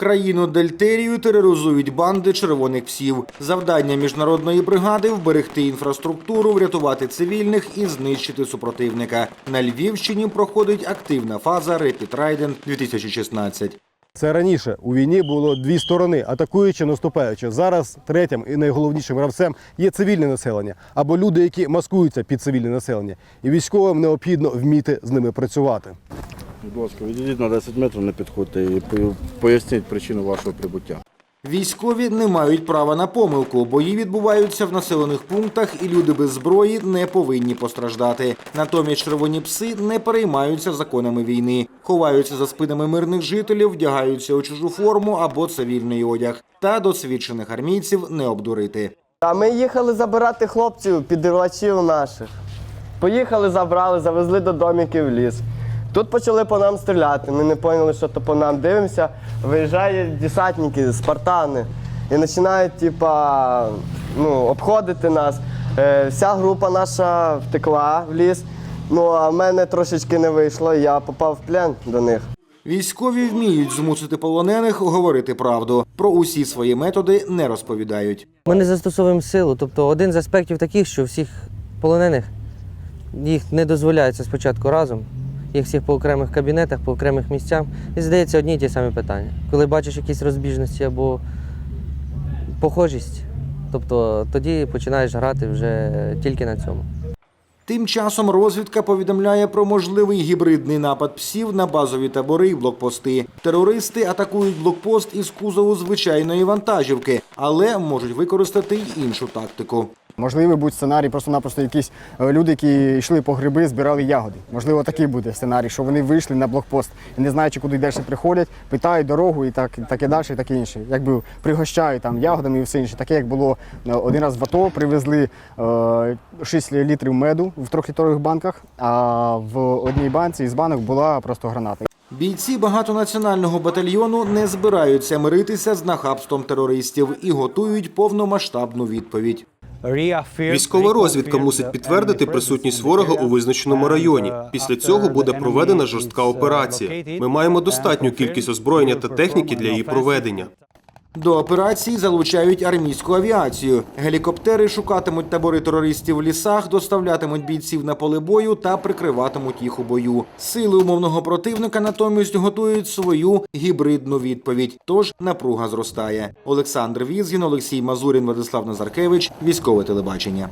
Країну Дельтерію тероризують банди червоних псів. Завдання міжнародної бригади вберегти інфраструктуру, врятувати цивільних і знищити супротивника. На Львівщині проходить активна фаза Trident 2016. Це раніше у війні було дві сторони, атакуючи, наступаючи. Зараз третім і найголовнішим гравцем є цивільне населення або люди, які маскуються під цивільне населення. І військовим необхідно вміти з ними працювати. Будь ласка, відійдіть на 10 метрів, не підходьте і поясніть причину вашого прибуття. Військові не мають права на помилку. Бої відбуваються в населених пунктах, і люди без зброї не повинні постраждати. Натомість червоні пси не переймаються законами війни, ховаються за спинами мирних жителів, вдягаються у чужу форму або цивільний одяг. Та досвідчених армійців не обдурити. А ми їхали забирати хлопців, підривачів наших. Поїхали, забрали, завезли до домиків в ліс. Тут почали по нам стріляти. Ми не поняли, що то по нам дивимося. Виїжджають десантники, спартани і починають, типа, ну, обходити нас. Е, вся група наша втекла в ліс. Ну а в мене трошечки не вийшло, я попав в плен до них. Військові вміють змусити полонених говорити правду. Про усі свої методи не розповідають. Ми не застосовуємо силу. Тобто один з аспектів таких, що всіх полонених їх не дозволяється спочатку разом, їх всіх по окремих кабінетах, по окремих місцях. І здається одні й ті самі питання. Коли бачиш якісь розбіжності або похожість, тобто тоді починаєш грати вже тільки на цьому. Тим часом розвідка повідомляє про можливий гібридний напад псів на базові табори і блокпости. Терористи атакують блокпост із кузову звичайної вантажівки, але можуть використати й іншу тактику. Можливий будь сценарій, просто-напросто якісь е, люди, які йшли по гриби, збирали ягоди. Можливо, такий буде сценарій, що вони вийшли на блокпост і не знаючи, куди далі приходять, питають дорогу і так, так далі, і таке інше. Якби пригощають там ягодами і все інше. Таке, як було е, один раз в АТО, привезли е, 6 літрів меду в трьохлітрових банках, а в одній банці із банок була просто граната. Бійці багатонаціонального батальйону не збираються миритися з нахабством терористів і готують повномасштабну відповідь. Військова розвідка мусить підтвердити присутність ворога у визначеному районі. Після цього буде проведена жорстка операція. Ми маємо достатню кількість озброєння та техніки для її проведення. До операції залучають армійську авіацію. Гелікоптери шукатимуть табори терористів в лісах, доставлятимуть бійців на поле бою та прикриватимуть їх у бою. Сили умовного противника натомість готують свою гібридну відповідь. Тож напруга зростає. Олександр Візгін, Олексій Мазурін, Владислав Назаркевич, військове телебачення.